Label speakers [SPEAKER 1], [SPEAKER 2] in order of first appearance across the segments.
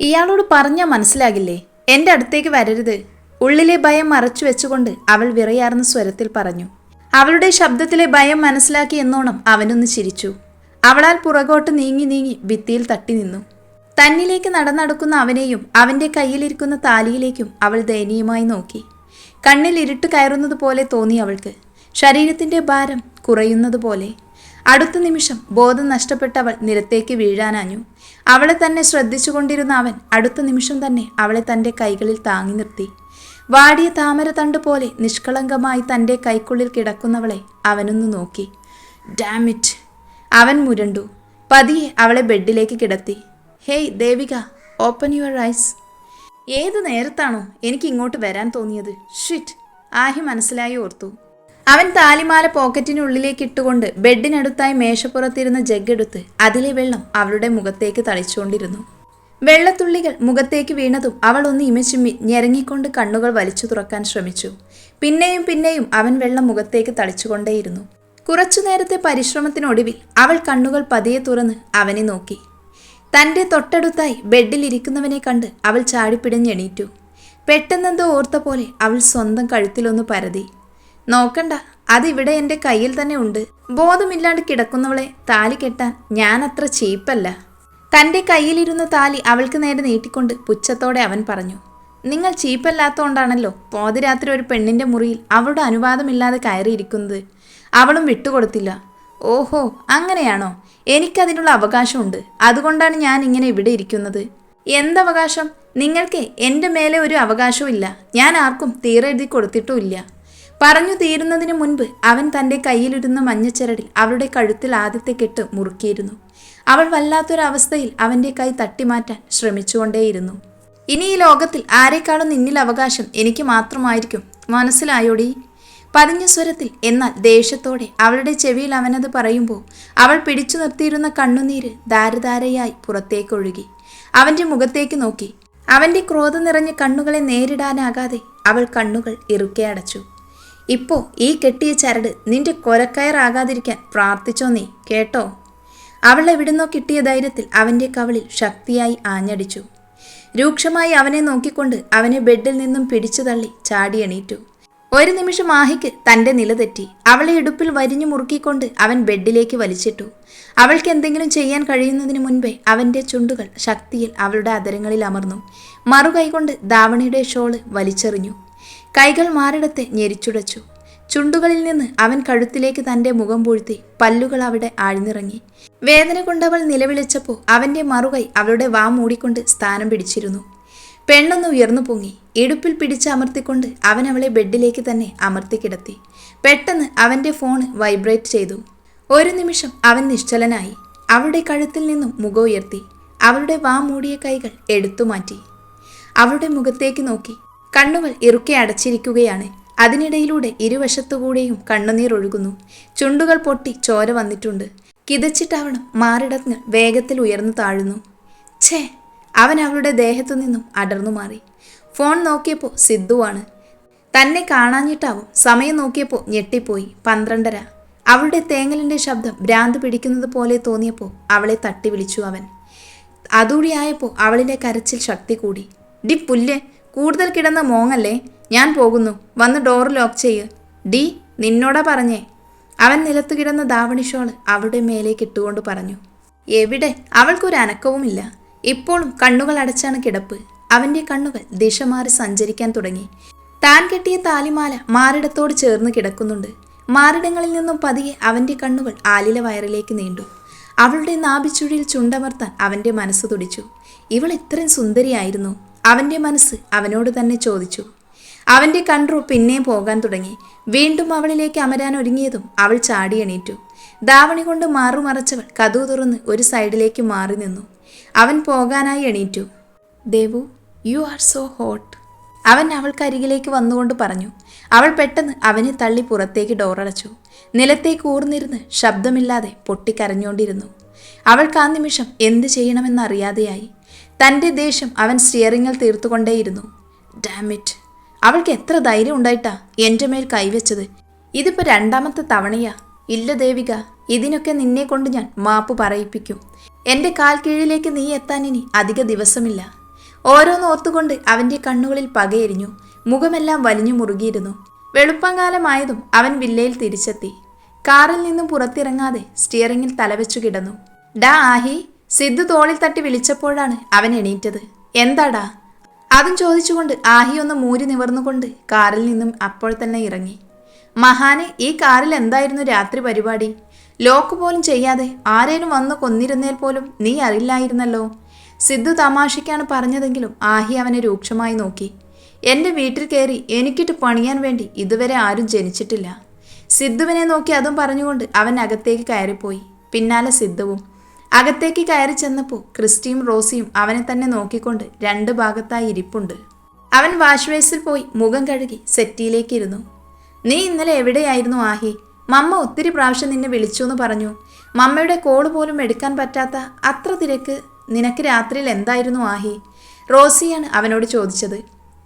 [SPEAKER 1] ഇയാളോട് പറഞ്ഞാൽ മനസ്സിലാകില്ലേ? എന്റെ അടുത്തേക്ക് വരരുത്. ഉള്ളിലെ ഭയം മറച്ചു വെച്ചുകൊണ്ട് അവൾ വിറയാർന്ന സ്വരത്തിൽ പറഞ്ഞു. അവളുടെ ശബ്ദത്തിലെ ഭയം മനസ്സിലാക്കി എന്നോണം അവനൊന്ന് ചിരിച്ചു. അവളാൽ പുറകോട്ട് നീങ്ങി നീങ്ങി ഭിത്തിയിൽ തട്ടി നിന്നു. തന്നിലേക്ക് നടന്നടക്കുന്ന അവനെയും അവന്റെ കയ്യിലിരിക്കുന്ന താലിയിലേക്കും അവൾ ദയനീയമായി നോക്കി. കണ്ണിൽ ഇരുട്ട് കയറുന്നത് പോലെ തോന്നി അവൾക്ക്. ശരീരത്തിന്റെ ഭാരം കുറയുന്നത് പോലെ അടുത്ത നിമിഷം ബോധം നഷ്ടപ്പെട്ടവൾ നിരത്തേക്ക് വീഴാനാഞ്ഞു. അവളെ തന്നെ ശ്രദ്ധിച്ചുകൊണ്ടിരുന്ന അവൻ അടുത്ത നിമിഷം തന്നെ അവളെ തന്റെ കൈകളിൽ താങ്ങി നിർത്തി. വാടിയ താമര തണ്ട് പോലെ നിഷ്കളങ്കമായി തന്റെ കൈക്കുള്ളിൽ കിടക്കുന്നവളെ അവനൊന്ന് നോക്കി. ഡാമിറ്റ് അവൻ മുരണ്ടു. പതിയെ അവളെ ബെഡിലേക്ക് കിടത്തി. Hey Devika open your eyes ഏത് നേരത്താണോ എനിക്ക് ഇങ്ങോട്ട് വരാൻ തോന്നിയത്? ഷിറ്റ് ആഹി മനസ്സിലായി ഓർത്തു. അവൻ താലിമാല പോക്കറ്റിനുള്ളിലേക്ക് ഇട്ടുകൊണ്ട് ബെഡിനടുത്തായി മേശപ്പുറത്തിരുന്ന ജഗ്ഗെടുത്ത് അതിലെ വെള്ളം അവളുടെ മുഖത്തേക്ക് തളിച്ചുകൊണ്ടിരുന്നു. വെള്ളത്തുള്ളികൾ മുഖത്തേക്ക് വീണതും അവൾ ഒന്ന് ഇമച്ചിമ്മി ഞെരങ്ങിക്കൊണ്ട് കണ്ണുകൾ വലിച്ചു തുറക്കാൻ ശ്രമിച്ചു. പിന്നെയും പിന്നെയും അവൻ വെള്ളം മുഖത്തേക്ക് തളിച്ചുകൊണ്ടേയിരുന്നു. കുറച്ചു നേരത്തെ പരിശ്രമത്തിനൊടുവിൽ അവൾ കണ്ണുകൾ പതിയെ തുറന്ന് അവനെ നോക്കി. തന്റെ തൊട്ടടുത്തായി ബെഡിൽ ഇരിക്കുന്നവനെ കണ്ട് അവൾ ചാടിപ്പിടഞ്ഞെണീറ്റു. പെട്ടെന്നെന്തോ ഓർത്ത പോലെ അവൾ സ്വന്തം കഴുത്തിലൊന്ന് പരതി. നോക്കണ്ട. അതിവിടെ എന്റെ കയ്യിൽ തന്നെ ഉണ്ട്. ബോധമില്ലാണ്ട് കിടക്കുന്നവളെ താലി കെട്ടാൻ ഞാൻ അത്ര ചീപ്പല്ല. തന്റെ കയ്യിലിരുന്ന താലി അവൾക്ക് നേരെ നീട്ടിക്കൊണ്ട് പുച്ഛത്തോടെ അവൻ പറഞ്ഞു നിങ്ങൾ ചീപ്പല്ലാത്തോണ്ടാണല്ലോ പോതിരാത്രി ഒരു പെണ്ണിന്റെ മുറിയിൽ അവളുടെ അനുവാദമില്ലാതെ കയറിയിരിക്കുന്നത്. അവളും വിട്ടുകൊടുത്തില്ല. ഓഹോ അങ്ങനെയാണോ? എനിക്കതിനുള്ള അവകാശമുണ്ട്. അതുകൊണ്ടാണ് ഞാൻ ഇങ്ങനെ ഇവിടെ ഇരിക്കുന്നത്. എന്തവകാശം? നിങ്ങൾക്ക് എന്റെ മേലെ ഒരു അവകാശവും ഇല്ല ഞാൻ ആർക്കും തീരെ തീരെഴുതി കൊടുത്തിട്ടുമില്ല. പറഞ്ഞു തീരുന്നതിന് മുൻപ് അവൻ തന്റെ കയ്യിലിരുന്ന മഞ്ഞച്ചരടിൽ അവളുടെ കഴുത്തിൽ ആദ്യത്തെ കെട്ട് മുറുക്കിയിരുന്നു. അവൾ വല്ലാത്തൊരവസ്ഥയിൽ അവന്റെ കൈ തട്ടിമാറ്റാൻ ശ്രമിച്ചുകൊണ്ടേയിരുന്നു. ഇനി ഈ ലോകത്തിൽ ആരെക്കാളും നിന്നിൽ അവകാശം എനിക്ക് മാത്രമായിരിക്കും. മനസ്സിലായോടി? പതിഞ്ഞ സ്വരത്തിൽ എന്നാൽ ദേഷ്യത്തോടെ അവളുടെ ചെവിയിൽ അവനത് പറയുമ്പോൾ അവൾ പിടിച്ചു നിർത്തിയിരുന്ന കണ്ണുനീര് ധാരധാരയായി പുറത്തേക്കൊഴുകി. അവന്റെ മുഖത്തേക്ക് നോക്കി. അവന്റെ ക്രോധം നിറഞ്ഞ കണ്ണുകളെ നേരിടാനാകാതെ അവൾ കണ്ണുകൾ ഇറുക്കെ അടച്ചു. ഇപ്പോ ഈ കെട്ടിയ ചരട് നിന്റെ കൊരക്കയറാകാതിരിക്കാൻ പ്രാർത്ഥിച്ചോ നീ കേട്ടോ? അവൾ എവിടുന്നോ കിട്ടിയ ധൈര്യത്തിൽ അവന്റെ കവളിൽ ശക്തിയായി ആഞ്ഞടിച്ചു. രൂക്ഷമായി അവനെ നോക്കിക്കൊണ്ട് അവനെ ബെഡിൽ നിന്നും പിടിച്ചു തള്ളി ചാടിയെണീറ്റു ഒരു നിമിഷം ആഹിക്ക് തന്റെ നില തെറ്റി. അവളെ ഇടുപ്പിൽ വരിഞ്ഞു മുറുക്കിക്കൊണ്ട് അവൻ ബെഡിലേക്ക് വലിച്ചിട്ടു. അവൾക്ക് എന്തെങ്കിലും ചെയ്യാൻ കഴിയുന്നതിന് മുൻപേ അവന്റെ ചുണ്ടുകൾ ശക്തിയിൽ അവളുടെ അതരങ്ങളിൽ അമർന്നു. മറുകൈകൊണ്ട് ദാവണിയുടെ ഷോൾ വലിച്ചെറിഞ്ഞു. കൈകൾ മാറിടത്തെ ഞെരിച്ചുടച്ചു. ചുണ്ടുകളിൽ നിന്ന് അവൻ കഴുത്തിലേക്ക് തന്റെ മുഖം പൂഴ്ത്തി പല്ലുകൾ അവിടെ ആഴ്ന്നിറങ്ങി. വേദന കൊണ്ടവൾ നിലവിളിച്ചപ്പോൾ അവന്റെ മറുകൈ അവളുടെ വാ മൂടിക്കൊണ്ട് സ്ഥാനം പിടിച്ചിരുന്നു. പെണ്ണൊന്ന് ഉയർന്നു പൊങ്ങി. ഇടുപ്പിൽ പിടിച്ച് അമർത്തിക്കൊണ്ട് അവൻ അവളെ ബെഡിലേക്ക് തന്നെ അമർത്തി കിടത്തി. പെട്ടെന്ന് അവന്റെ ഫോൺ വൈബ്രേറ്റ് ചെയ്തു. ഒരു നിമിഷം അവൻ നിശ്ചലനായി. അവളുടെ കഴുത്തിൽ നിന്നും മുഖം ഉയർത്തി. അവളുടെ വാ മൂടിയ കൈകൾ എടുത്തു മാറ്റി. അവളുടെ മുഖത്തേക്ക് നോക്കി. കണ്ണുകൾ ഇറുക്കെ അടച്ചിരിക്കുകയാണ്. അതിനിടയിലൂടെ ഇരുവശത്തുകൂടെയും കണ്ണുനീർ ഒഴുകുന്നു. ചുണ്ടുകൾ പൊട്ടി ചോര വന്നിട്ടുണ്ട്. കിതച്ചിട്ടാവണം മാറിടങ്ങൾ വേഗത്തിൽ ഉയർന്നു താഴുന്നു. ഛേ അവൻ അവളുടെ ദേഹത്തു നിന്നും അടർന്നു മാറി. ഫോൺ നോക്കിയപ്പോൾ സിദ്ധുവാണ് തന്നെ കാണാഞ്ഞിട്ടാവും സമയം നോക്കിയപ്പോൾ ഞെട്ടിപ്പോയി. പന്ത്രണ്ടര. അവളുടെ തേങ്ങലിന്റെ ശബ്ദം ഭ്രാന്ത് പിടിക്കുന്നത് പോലെ തോന്നിയപ്പോൾ അവളെ തട്ടി വിളിച്ചു അവൻ. അതൂടിയായപ്പോൾ അവളിന്റെ കരച്ചിൽ ശക്തി കൂടി. ഡി പുല്ല് കൂടുതൽ കിടന്ന മോങ്ങല്ലേ? ഞാൻ പോകുന്നു. വന്ന് ഡോർ ലോക്ക് ചെയ്യ്. ഡി നിന്നോടാ പറഞ്ഞേ. അവൻ നിലത്ത് കിടന്ന ദാവണി ഷോൾ അവളുടെ മേലേക്ക് ഇട്ടുകൊണ്ട് പറഞ്ഞു. എവിടെ? അവൾക്കൊരു അനക്കവുമില്ല. ഇപ്പോഴും കണ്ണുകൾ അടച്ചാണ് കിടപ്പ്. അവന്റെ കണ്ണുകൾ ദിശ മാറി സഞ്ചരിക്കാൻ തുടങ്ങി. താൻ കെട്ടിയ താലിമാല മാറിടത്തോട് ചേർന്ന് കിടക്കുന്നുണ്ട്. മാറിടങ്ങളിൽ നിന്നും പതിയെ അവന്റെ കണ്ണുകൾ ആലില വയറിലേക്ക് നീണ്ടു. അവളുടെ നാഭിച്ചുഴിയിൽ ചുണ്ടമർത്താൻ അവന്റെ മനസ്സ് തുടിച്ചു. ഇവൾ ഇത്രയും സുന്ദരിയായിരുന്നു. അവന്റെ മനസ്സ് അവനോട് തന്നെ ചോദിച്ചു. അവന്റെ കൺട്രോ പിന്നെ പോകാൻ തുടങ്ങി. വീണ്ടും അവളിലേക്ക് അമരാൻ ഒരുങ്ങിയതും അവൾ ചാടി എണീറ്റു. ദാവണി കൊണ്ട് മാറുമറച്ചവൾ കഥു തുറന്ന് ഒരു സൈഡിലേക്ക് മാറി നിന്നു. അവൻ പോകാനായി എണീറ്റു. Devu you are so hot അവൻ അവൾക്കരികിലേക്ക് വന്നുകൊണ്ട് പറഞ്ഞു. അവൾ പെട്ടെന്ന് അവനെ തള്ളി പുറത്തേക്ക് ഡോറടച്ചു. നിലത്തേക്ക് ഊർന്നിരുന്ന് ശബ്ദമില്ലാതെ പൊട്ടിക്കരഞ്ഞുകൊണ്ടിരുന്നു അവൾക്ക് ആ നിമിഷം എന്ത് ചെയ്യണമെന്നറിയാതെയായി. തന്റെ ദേഷ്യം അവൻ സ്റ്റിയറിങ്ങിൽ തീർത്തുകൊണ്ടേയിരുന്നു. ഡാമിറ്റ് അവൾക്ക് എത്ര ധൈര്യം ഉണ്ടായിട്ടാ എന്റെ മേൽ കൈവച്ചത്? ഇതിപ്പോ രണ്ടാമത്തെ തവണയാ. ഇല്ല ദേവിക ഇതിനൊക്കെ നിന്നെ കൊണ്ട് ഞാൻ മാപ്പ് പറയിപ്പിക്കും. എന്റെ കാൽ കീഴിലേക്ക് നീ എത്താൻ ഇനി അധിക ദിവസമില്ല. ഓരോന്നോർത്തുകൊണ്ട് അവന്റെ കണ്ണുകളിൽ പകയെരിഞ്ഞു. മുഖമെല്ലാം വലിഞ്ഞു മുറുകിയിരുന്നു. വെളുപ്പംകാലമായതും അവൻ വില്ലയിൽ തിരിച്ചെത്തി. കാറിൽ നിന്നും പുറത്തിറങ്ങാതെ സ്റ്റിയറിങ്ങിൽ തലവെച്ചു കിടന്നു. ഡാ ആഹി സിദ്ധു തോളിൽ തട്ടി വിളിച്ചപ്പോഴാണ് അവൻ എണീറ്റത്. എന്താടാ? അതും ചോദിച്ചുകൊണ്ട് ആഹി ഒന്ന് മൂരി നിവർന്നുകൊണ്ട് കാറിൽ നിന്നും അപ്പോൾ തന്നെ ഇറങ്ങി. മഹാനെ ഈ കാറിൽ എന്തായിരുന്നു രാത്രി പരിപാടി? ലോക്ക് പോലും ചെയ്യാതെ ആരേലും വന്നു കൊന്നിരുന്നേൽ പോലും നീ അറിയില്ലായിരുന്നല്ലോ. സിദ്ധു തമാശയ്ക്കാണ് പറഞ്ഞതെങ്കിലും ആഹി അവനെ രൂക്ഷമായി നോക്കി. എന്റെ വീട്ടിൽ കയറി എനിക്കിട്ട് പണിയാൻ വേണ്ടി ഇതുവരെ ആരും ജനിച്ചിട്ടില്ല. സിദ്ധുവിനെ നോക്കി അതും പറഞ്ഞുകൊണ്ട് അവൻ അകത്തേക്ക് കയറിപ്പോയി. പിന്നാലെ സിദ്ധുവും. അകത്തേക്ക് കയറി ചെന്നപ്പോൾ ക്രിസ്റ്റിയും റോസിയും അവനെ തന്നെ നോക്കിക്കൊണ്ട് രണ്ട് ഭാഗത്തായി ഇരിപ്പുണ്ട്. അവൻ വാഷ് ബേസിൽ പോയി മുഖം കഴുകി സെറ്റിയിലേക്ക് ഇരുന്നു നീ ഇന്നലെ എവിടെയായിരുന്നു ആഹി? മമ്മ ഒത്തിരി പ്രാവശ്യം നിന്നെ വിളിച്ചു എന്ന് പറഞ്ഞു. മമ്മയുടെ കോൾ പോലും എടുക്കാൻ പറ്റാത്ത അത്ര തിരക്ക് നിനക്ക് രാത്രിയിൽ എന്തായിരുന്നു ആഹി? റോസിയാണ് അവനോട് ചോദിച്ചത്.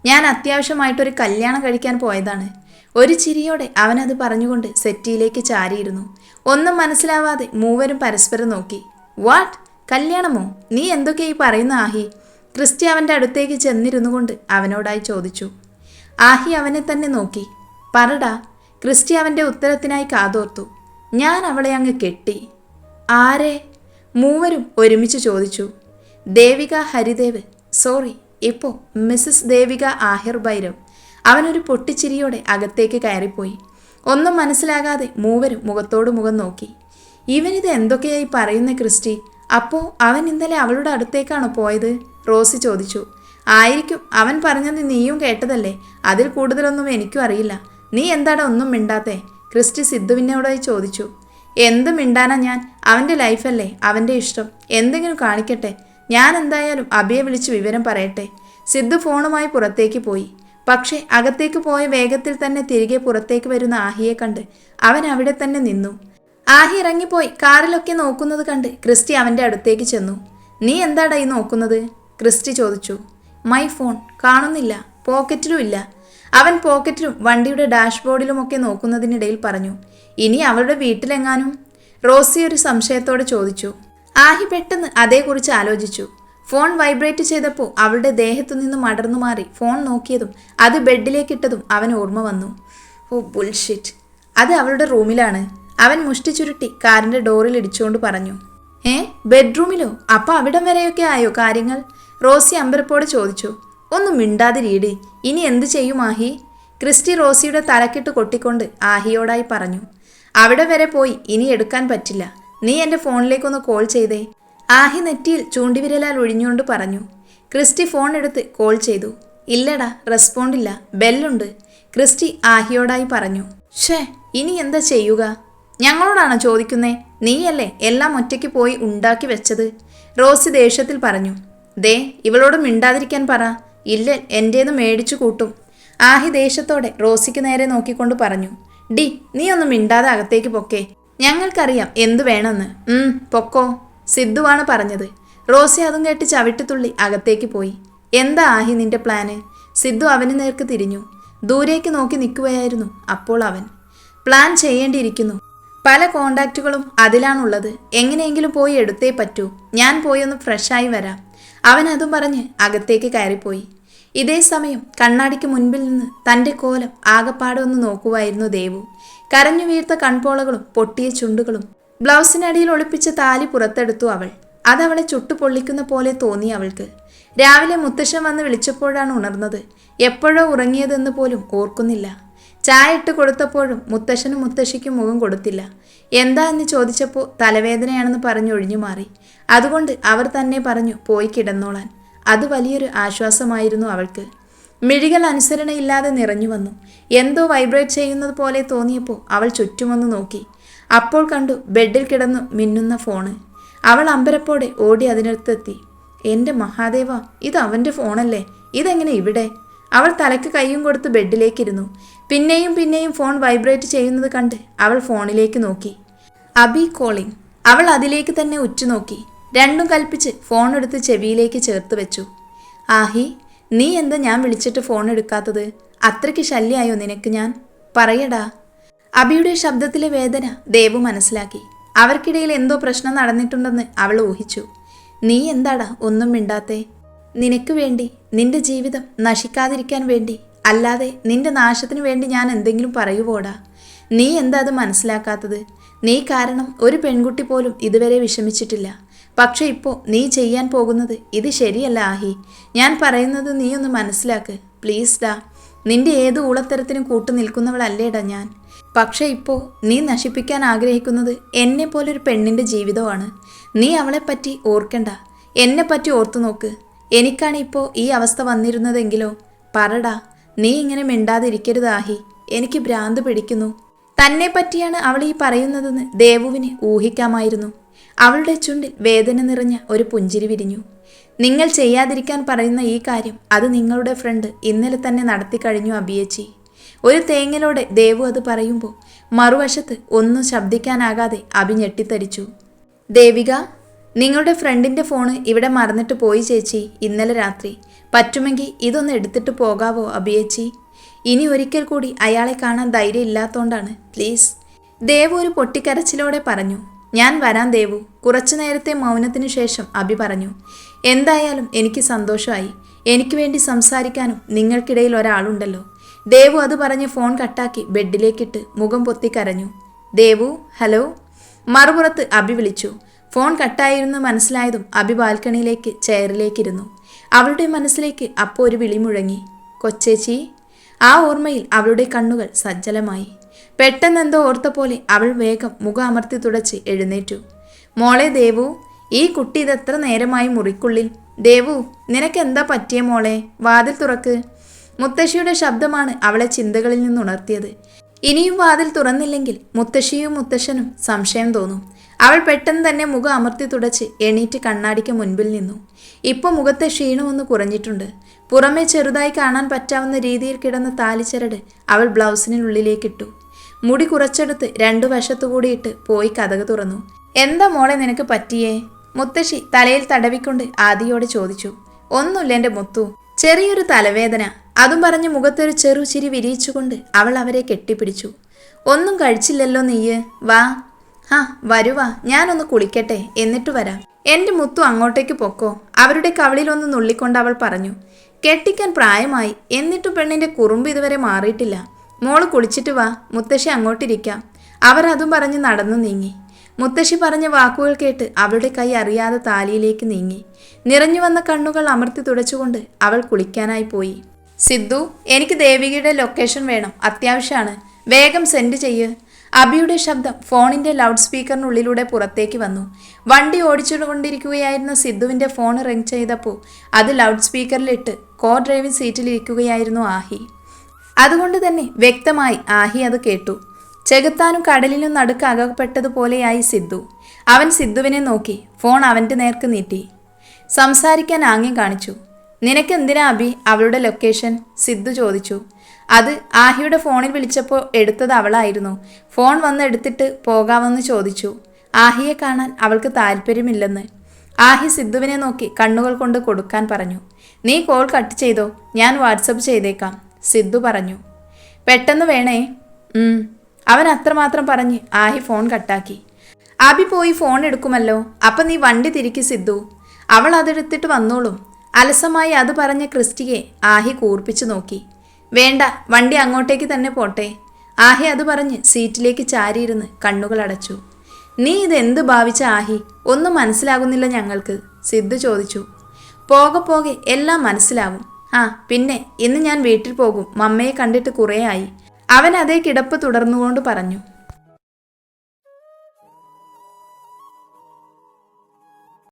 [SPEAKER 1] ഞാൻ അത്യാവശ്യമായിട്ടൊരു കല്യാണം കഴിക്കാൻ പോയതാണ്. ഒരു ചിരിയോടെ അവനത് പറഞ്ഞുകൊണ്ട് സെറ്റിയിലേക്ക് ചാരിയിരുന്നു. ഒന്നും മനസ്സിലാവാതെ മൂവരും പരസ്പരം നോക്കി. വാട്ട് കല്യാണമോ? നീ എന്തൊക്കെ ഈ പറയുന്ന ആഹി? ക്രിസ്റ്റി അവന്റെ അടുത്തേക്ക് ചെന്നിരുന്നു കൊണ്ട് അവനോടായി ചോദിച്ചു. ആഹി അവനെ തന്നെ നോക്കി. പറടാ ക്രിസ്റ്റി അവന്റെ ഉത്തരത്തിനായി കാതോർത്തു. ഞാൻ അവളെ അങ്ങ് കെട്ടി. ആരെ? മൂവരും ഒരുമിച്ച് ചോദിച്ചു. ദേവിക ഹരിദേവ് സോറി ഇപ്പോ മിസ്സസ് ദേവിക ആഹിർ ഭൈരവ്. അവനൊരു പൊട്ടിച്ചിരിയോടെ അകത്തേക്ക് കയറിപ്പോയി. ഒന്നും മനസ്സിലാകാതെ മൂവരും മുഖത്തോട് മുഖം നോക്കി. ഇവനിത് എന്തൊക്കെയായി പറയുന്ന ക്രിസ്റ്റി? അപ്പോ അവൻ ഇന്നലെ അവളുടെ അടുത്തേക്കാണ് പോയത്? റോസി ചോദിച്ചു. ആയിരിക്കും. അവൻ പറഞ്ഞത് നീയും കേട്ടതല്ലേ? അതിൽ കൂടുതലൊന്നും എനിക്കും അറിയില്ല. നീ എന്താടാ ഒന്നും മിണ്ടാത്തേ? ക്രിസ്റ്റി സിദ്ധുവിനോടായി ചോദിച്ചു. എന്ത് മിണ്ടാനാ ഞാൻ? അവന്റെ ലൈഫല്ലേ അവന്റെ ഇഷ്ടം. എന്തെങ്കിലും കാണിക്കട്ടെ. ഞാൻ എന്തായാലും അബിയെ വിളിച്ച് വിവരം പറയട്ടെ. സിദ്ധു ഫോണുമായി പുറത്തേക്ക് പോയി. പക്ഷേ അകത്തേക്ക് പോയ വേഗത്തിൽ തന്നെ തിരികെ പുറത്തേക്ക് വരുന്ന ആഹിയെ കണ്ട് അവൻ അവിടെ തന്നെ നിന്നു. ആഹി ഇറങ്ങിപ്പോയി കാറിലൊക്കെ നോക്കുന്നത് കണ്ട് ക്രിസ്റ്റി അവന്റെ അടുത്തേക്ക് ചെന്നു. നീ എന്താടാ ഈ നോക്കുന്നത്? ക്രിസ്റ്റി ചോദിച്ചു. My phone. കാണുന്നില്ല. പോക്കറ്റിലും ഇല്ല. അവൻ പോക്കറ്റിലും വണ്ടിയുടെ ഡാഷ്ബോർഡിലുമൊക്കെ നോക്കുന്നതിനിടയിൽ പറഞ്ഞു. ഇനി അവളുടെ വീട്ടിലെങ്ങാനും? റോസി ഒരു സംശയത്തോടെ ചോദിച്ചു. ആഹി പെട്ടെന്ന് അതേക്കുറിച്ച് ആലോചിച്ചു. ഫോൺ വൈബ്രേറ്റ് ചെയ്തപ്പോൾ അവളുടെ ദേഹത്തു നിന്നും അടർന്നു മാറി ഫോൺ നോക്കിയതും അത് ബെഡിലേക്കിട്ടതും അവൻ ഓർമ്മ വന്നു. Oh bullshit. അത് അവളുടെ റൂമിലാണ്. അവൻ മുഷ്ടി ചുരുട്ടി കാറിന്റെ ഡോറിൽ ഇടിച്ചുകൊണ്ട് പറഞ്ഞു ഏ ബെഡ്റൂമിലോ? അപ്പൊ അവിടം വരെയൊക്കെ ആയോ കാര്യങ്ങൾ? റോസി അമ്പരപ്പോടെ ചോദിച്ചു ഒന്നും മിണ്ടാതിരീടി ഇനി എന്ത് ചെയ്യും ആഹി? ക്രിസ്റ്റി റോസിയുടെ തലക്കിട്ട് കൊട്ടിക്കൊണ്ട് ആഹിയോടായി പറഞ്ഞു അവിടെ വരെ പോയി ഇനി എടുക്കാൻ പറ്റില്ല. നീ എന്റെ ഫോണിലേക്കൊന്ന് കോൾ ചെയ്തേ. ആഹി നെറ്റിയിൽ ചൂണ്ടിവിരലാൽ ഒഴിഞ്ഞുകൊണ്ട് പറഞ്ഞു ക്രിസ്റ്റി ഫോൺ എടുത്ത് കോൾ ചെയ്തു. ഇല്ലടാ റെസ്പോണ്ടില്ല. ബെല്ലുണ്ട്. ക്രിസ്റ്റി ആഹിയോടായി പറഞ്ഞു ഷേ ഇനി എന്താ ചെയ്യുക? ഞങ്ങളോടാണോ ചോദിക്കുന്നേ നീയല്ലേ എല്ലാം ഒറ്റയ്ക്ക് പോയി ഉണ്ടാക്കി വെച്ചത്? റോസി ദേഷ്യത്തിൽ പറഞ്ഞു ദേ ഇവളോട് മിണ്ടാതിരിക്കാൻ പറ ഇല്ല എന്റേന്ന് മേടിച്ചു കൂട്ടും. ആഹി ദേഷ്യത്തോടെ റോസിക്ക് നേരെ നോക്കിക്കൊണ്ട് പറഞ്ഞു ഡി നീ ഒന്നും മിണ്ടാതെ അകത്തേക്ക് പൊക്കേ. ഞങ്ങൾക്കറിയാം എന്തു വേണമെന്ന്. ഉം പൊക്കോ സിദ്ധുവാണ് പറഞ്ഞത്. റോസി അതും കേട്ട് ചവിട്ടിത്തുള്ളി അകത്തേക്ക് പോയി. എന്താ ആഹി നിന്റെ പ്ലാന്? സിദ്ധു അവന് നേർക്ക് തിരിഞ്ഞു. ദൂരേക്ക് നോക്കി നിൽക്കുകയായിരുന്നു അപ്പോൾ അവൻ. പ്ലാൻ ചെയ്യേണ്ടിയിരിക്കുന്നു. പല കോണ്ടാക്റ്റുകളും അതിലാണുള്ളത്. എങ്ങനെയെങ്കിലും പോയി എടുത്തേ പറ്റൂ. ഞാൻ പോയി ഒന്ന് ഫ്രഷായി വരാം. അവൻ അതും പറഞ്ഞ് അകത്തേക്ക് കയറിപ്പോയി. ഇതേ സമയം കണ്ണാടിക്ക് മുൻപിൽ നിന്ന് തന്റെ കോലം ആകപ്പാടെ ഒന്ന് നോക്കുവായിരുന്നു ദേവു. കരഞ്ഞു വീർത്ത കൺപോളകളും പൊട്ടിയ ചുണ്ടുകളും ബ്ലൗസിനടിയിൽ ഒളിപ്പിച്ച താലി പുറത്തെടുത്തു അവൾ. അതവളെ ചുട്ടുപൊള്ളിക്കുന്ന പോലെ തോന്നി അവൾക്ക്. രാവിലെ മുത്തശ്ശൻ വന്ന് വിളിച്ചപ്പോഴാണ് ഉണർന്നത്. എപ്പോഴോ ഉറങ്ങിയതെന്ന് പോലും ഓർക്കുന്നില്ല. ചായ ഇട്ട് കൊടുത്തപ്പോഴും മുത്തശ്ശനും മുത്തശ്ശിക്കും മുഖം കൊടുത്തില്ല. എന്താ എന്ന് ചോദിച്ചപ്പോൾ തലവേദനയാണെന്ന് പറഞ്ഞു ഒഴിഞ്ഞു മാറി. അതുകൊണ്ട് അവർ തന്നെ പറഞ്ഞു പോയി കിടന്നോളാൻ. അത് വലിയൊരു ആശ്വാസമായിരുന്നു അവൾക്ക്. മിഴികൾ അനുസരണയില്ലാതെ നിറഞ്ഞു വന്നു. എന്തോ വൈബ്രേറ്റ് ചെയ്യുന്നത് പോലെ തോന്നിയപ്പോൾ അവൾ ചുറ്റുമൊന്ന് നോക്കി. അപ്പോൾ കണ്ടു ബെഡിൽ കിടന്നു മിന്നുന്ന ഫോണ് അവൾ അമ്പരപ്പോടെ ഓടി അതിനടുത്തെത്തി. എന്റെ മഹാദേവ ഇത് അവന്റെ ഫോണല്ലേ ഇതെങ്ങനെ ഇവിടെ? അവൾ തലയ്ക്ക് കൈയും കൊടുത്ത് ബെഡിലേക്കിരുന്നു. പിന്നെയും പിന്നെയും ഫോൺ വൈബ്രേറ്റ് ചെയ്യുന്നത് കണ്ട് അവൾ ഫോണിലേക്ക് നോക്കി. അബി കോളിംഗ്. അവൾ അതിലേക്ക് തന്നെ ഉറ്റുനോക്കി. രണ്ടും കൽപ്പിച്ച് ഫോൺ എടുത്ത് ചെവിയിലേക്ക് ചേർത്ത് വെച്ചു. ആഹി നീ എന്താ ഞാൻ വിളിച്ചിട്ട് ഫോൺ എടുക്കാത്തത്? അത്രയ്ക്ക് ശല്യായോ നിനക്ക് ഞാൻ? പറയടാ. അബിയുടെ ശബ്ദത്തിലെ വേദന ദേവു മനസ്സിലാക്കി. അവർക്കിടയിൽ എന്തോ പ്രശ്നം നടന്നിട്ടുണ്ടെന്ന് അവൾ ഊഹിച്ചു. നീ എന്താടാ ഒന്നും മിണ്ടാത്തേ? നിനക്ക് വേണ്ടി നിന്റെ ജീവിതം നശിക്കാതിരിക്കാൻ വേണ്ടി അല്ലാതെ നിന്റെ നാശത്തിന് വേണ്ടി ഞാൻ എന്തെങ്കിലും പറയുവോടാ? നീ എന്താ അത് മനസ്സിലാക്കാത്തത്? നീ കാരണം ഒരു പെൺകുട്ടി പോലും ഇതുവരെ വിഷമിച്ചിട്ടില്ല. പക്ഷെ ഇപ്പോൾ നീ ചെയ്യാൻ പോകുന്നത് ഇത് ശരിയല്ല ആഹി. ഞാൻ പറയുന്നത് നീ ഒന്ന് മനസ്സിലാക്ക്. പ്ലീസ് ഡാ നിന്റെ ഏത് ഊളത്തരത്തിനും കൂട്ടു നിൽക്കുന്നവളല്ലേടാ ഞാൻ. പക്ഷേ ഇപ്പോൾ നീ നശിപ്പിക്കാൻ ആഗ്രഹിക്കുന്നത് എന്നെ പോലൊരു പെണ്ണിന്റെ ജീവിതമാണ്. നീ അവളെപ്പറ്റി ഓർക്കണ്ട. എന്നെപ്പറ്റി ഓർത്തു നോക്ക്. എനിക്കാണ് ഇപ്പോൾ ഈ അവസ്ഥ വന്നിരുന്നതെങ്കിലോ? പറടാ നീ ഇങ്ങനെ മിണ്ടാതിരിക്കരുത് ആഹി. എനിക്ക് ഭ്രാന്ത് പിടിക്കുന്നു. തന്നെ പറ്റിയാണ് അവൾ ഈ പറയുന്നതെന്ന് ദേവുവിന് ഊഹിക്കാമായിരുന്നു. അവളുടെ ചുണ്ടിൽ വേദന നിറഞ്ഞ ഒരു പുഞ്ചിരി വിരിഞ്ഞു. നിങ്ങൾ ചെയ്യാതിരിക്കാൻ പറയുന്ന ഈ കാര്യം അത് നിങ്ങളുടെ ഫ്രണ്ട് ഇന്നലെ തന്നെ നടത്തി കഴിഞ്ഞു അബിയച്ചി. ഒരു തേങ്ങലോടെ ദേവു അത് പറയുമ്പോൾ മറുവശത്ത് ഒന്നും ശബ്ദിക്കാനാകാതെ അഭി ഞെട്ടിത്തരിച്ചു. ദേവിക നിങ്ങളുടെ ഫ്രണ്ടിന്റെ ഫോണ് ഇവിടെ മറന്നിട്ട് പോയി ചേച്ചി. ഇന്നലെ രാത്രി. പറ്റുമെങ്കിൽ ഇതൊന്ന് എടുത്തിട്ട് പോകാവോ അഭിയേച്ചി? ഇനി ഒരിക്കൽ കൂടി അയാളെ കാണാൻ ധൈര്യം ഇല്ലാത്തോണ്ടാണ്. പ്ലീസ്. ദേവു ഒരു പൊട്ടിക്കരച്ചിലോടെ പറഞ്ഞു. ഞാൻ വരാൻ ദേവു. കുറച്ചു നേരത്തെ മൗനത്തിനു ശേഷം അഭി പറഞ്ഞു. എന്തായാലും എനിക്ക് സന്തോഷമായി. എനിക്ക് വേണ്ടി സംസാരിക്കാനും നിങ്ങൾക്കിടയിൽ ഒരാളുണ്ടല്ലോ. ദേവു അത് പറഞ്ഞ് ഫോൺ കട്ടാക്കി ബെഡിലേക്കിട്ട് മുഖം പൊത്തി കരഞ്ഞു. ദേവു ഹലോ? മറുപുറത്ത് അഭി വിളിച്ചു. ഫോൺ കട്ടായിരുന്നു മനസ്സിലായതും അഭി ബാൽക്കണിയിലേക്ക് ചെയറിലേക്കിരുന്നു. അവളുടെ മനസ്സിലേക്ക് അപ്പോൾ ഒരു വിളി മുഴങ്ങി. കൊച്ചേച്ചി ആ ഓർമ്മയിൽ അവളുടെ കണ്ണുകൾ സജ്ജലമായി. പെട്ടെന്നെന്തോ ഓർത്ത പോലെ അവൾ വേഗം മുഖം അമർത്തി തുടച്ച് എഴുന്നേറ്റു. മോളെ ദേവു ഈ കുട്ടി ഇതെത്ര നേരമായി മുറിക്കുള്ളിൽ. ദേവു നിനക്ക് എന്താ പറ്റിയ മോളെ? വാതിൽ തുറക്ക്. മുത്തശ്ശിയുടെ ശബ്ദമാണ് അവളെ ചിന്തകളിൽ നിന്നുണർത്തിയത്. ഇനിയും വാതിൽ തുറന്നില്ലെങ്കിൽ മുത്തശ്ശിയും മുത്തശ്ശനും സംശയം തോന്നും. അവൾ പെട്ടെന്ന് തന്നെ മുഖം അമർത്തി തുടച്ച് എണീറ്റ് കണ്ണാടിക്ക് മുൻപിൽ നിന്നു. ഇപ്പൊ മുഖത്തെ ക്ഷീണമൊന്ന് കുറഞ്ഞിട്ടുണ്ട്. പുറമെ ചെറുതായി കാണാൻ പറ്റാവുന്ന രീതിയിൽ കിടന്ന താലിച്ചരട് അവൾ ബ്ലൗസിനുള്ളിലേക്കിട്ടു. മുടി കുറച്ചെടുത്ത് രണ്ടു വശത്തുകൂടിയിട്ട് പോയി കഥക തുറന്നു. എന്താ മോളെ നിനക്ക് പറ്റിയേ? മുത്തശ്ശി തലയിൽ തടവിക്കൊണ്ട് ആദിയോട് ചോദിച്ചു. ഒന്നുമില്ല എന്റെ മുത്തു. ചെറിയൊരു തലവേദന. അതും പറഞ്ഞ് മുഖത്തൊരു ചെറു ചിരി വിരിയിച്ചുകൊണ്ട് അവൾ അവരെ കെട്ടിപ്പിടിച്ചു. ഒന്നും കഴിച്ചില്ലല്ലോ നീയ്. വാ. ആ വരുവാ. ഞാനൊന്ന് കുളിക്കട്ടെ. എന്നിട്ട് വരാം. എന്റെ മുത്തു അങ്ങോട്ടേക്ക് പൊക്കോ. അവരുടെ കവളിൽ ഒന്ന് നുള്ളിക്കൊണ്ട് അവൾ പറഞ്ഞു കെട്ടിക്കാൻ പ്രായമായി. എന്നിട്ട് പെണ്ണിന്റെ കുറുമ്പ് ഇതുവരെ മാറിയിട്ടില്ല. മോൾ കുളിച്ചിട്ട് വാ. മുത്തശ്ശി അങ്ങോട്ടിരിക്കാം. അവർ അതും പറഞ്ഞ് നടന്നു നീങ്ങി. മുത്തശ്ശി പറഞ്ഞ വാക്കുകൾ കേട്ട് അവളുടെ കൈ അറിയാതെ താലിയിലേക്ക് നീങ്ങി. നിറഞ്ഞു വന്ന കണ്ണുകൾ അമർത്തി തുടച്ചുകൊണ്ട് അവൾ കുളിക്കാനായി പോയി. സിദ്ധു എനിക്ക് ദേവികയുടെ ലൊക്കേഷൻ വേണം. അത്യാവശ്യമാണ്. വേഗം സെൻഡ് ചെയ്യ്. അബിയുടെ ശബ്ദം ഫോണിന്റെ ലൗഡ് സ്പീക്കറിനുള്ളിലൂടെ പുറത്തേക്ക് വന്നു. വണ്ടി ഓടിച്ചുകൊണ്ടിരിക്കുകയായിരുന്ന സിദ്ധുവിന്റെ ഫോൺ റിങ് ചെയ്തപ്പോൾ അത് ലൗഡ് സ്പീക്കറിലിട്ട് കോ ഡ്രൈവിംഗ് സീറ്റിലിരിക്കുകയായിരുന്നു ആഹി. അതുകൊണ്ട് തന്നെ വ്യക്തമായി ആഹി അത് കേട്ടു. ചെകുത്താനും കടലിനും നടുക്ക് അകപ്പെട്ടതുപോലെയായി സിദ്ധു. അവൻ സിദ്ധുവിനെ നോക്കി. ഫോൺ അവന്റെ നേർക്ക് നീട്ടി. സംസാരിക്കാൻ ആംഗ്യം കാണിച്ചു. നിനക്കെന്തിനാ അബി അവളുടെ ലൊക്കേഷൻ? സിദ്ധു ചോദിച്ചു. അത് ആഹിയുടെ ഫോണിൽ വിളിച്ചപ്പോൾ എടുത്തത് അവളായിരുന്നു. ഫോൺ വന്ന് എടുത്തിട്ട് പോകാമെന്ന് ചോദിച്ചു. ആഹിയെ കാണാൻ അവൾക്ക് താല്പര്യമില്ലെന്ന്. ആഹി സിദ്ധുവിനെ നോക്കി കണ്ണുകൾ കൊണ്ട് കൊടുക്കാൻ പറഞ്ഞു. നീ കോൾ കട്ട് ചെയ്തോ? ഞാൻ വാട്സപ്പ് ചെയ്തേക്കാം സിദ്ധു പറഞ്ഞു. പെട്ടെന്ന് വേണേ. അവൻ അത്രമാത്രം പറഞ്ഞ് ആഹി ഫോൺ കട്ടാക്കി. ആബി പോയി ഫോൺ എടുക്കുമല്ലോ. അപ്പം നീ വണ്ടി തിരിക്ക് സിദ്ധു. അവൾ അതെടുത്തിട്ട് വന്നോളും. അലസമായി അത് പറഞ്ഞ ക്രിസ്റ്റിയെ ആഹി കൂർപ്പിച്ചു നോക്കി. വേണ്ട വണ്ടി അങ്ങോട്ടേക്ക് തന്നെ പോട്ടെ. ആഹി അത് പറഞ്ഞ് സീറ്റിലേക്ക് ചാരിയിരുന്ന് കണ്ണുകൾ അടച്ചു. നീ ഇതെന്ത് ഭാവിച്ച ആഹി? ഒന്നും മനസ്സിലാകുന്നില്ല ഞങ്ങൾക്ക് സിദ്ധു ചോദിച്ചു. പോകെ പോകെ എല്ലാം മനസ്സിലാവും. ആ പിന്നെ ഇന്ന് ഞാൻ വീട്ടിൽ പോകും. മമ്മയെ കണ്ടിട്ട് കുറേ ആയി. അവൻ അതേ കിടപ്പ് തുടർന്നുകൊണ്ട് പറഞ്ഞു.